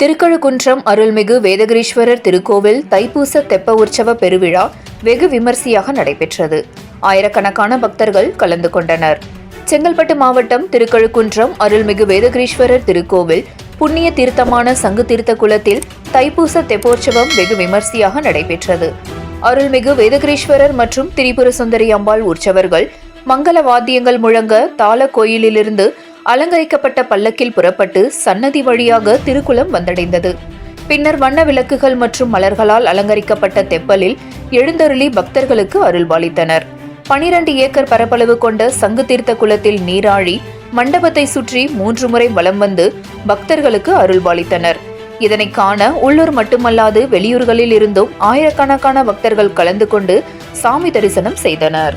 திருக்கழுக்குன்றம் அருள்மிகு வேதகிரீஸ்வரர் திருக்கோவில் தைப்பூச தெப்ப உற்சவ பெருவிழா வெகு விமர்சையாக நடைபெற்றது. ஆயிரக்கணக்கான பக்தர்கள் கலந்து கொண்டனர். செங்கல்பட்டு மாவட்டம் திருக்கழுக்குன்றம் அருள்மிகு வேதகிரீஸ்வரர் திருக்கோவில் புண்ணிய தீர்த்தமான சங்கு தீர்த்த குளத்தில் தைப்பூச தெப்போற்சவம் வெகு விமர்சையாக நடைபெற்றது. அருள்மிகு வேதகிரீஸ்வரர் மற்றும் திரிபுர சுந்தரி அம்பாள் உற்சவர்கள் மங்கள வாத்தியங்கள் முழங்க தாள கோயிலிலிருந்து அலங்கரிக்கப்பட்ட பல்லக்கில் புறப்பட்டு சன்னதி வழியாக திருக்குளம் வந்தடைந்தது. பின்னர் வண்ண விளக்குகள் மற்றும் மலர்களால் அலங்கரிக்கப்பட்ட தெப்பலில் எழுந்தருளி பக்தர்களுக்கு அருள்பாலித்தனர் பனிரண்டு ஏக்கர் பரப்பளவு கொண்ட சங்கு தீர்த்த குளத்தில் நீராழி மண்டபத்தை சுற்றி மூன்று முறை வலம் வந்து பக்தர்களுக்கு அருள்பாலித்தனர் இதனை காண உள்ளூர் மட்டுமல்லாது வெளியூர்களில் இருந்தும் ஆயிரக்கணக்கான பக்தர்கள் கலந்து கொண்டு சாமி தரிசனம் செய்தனர்.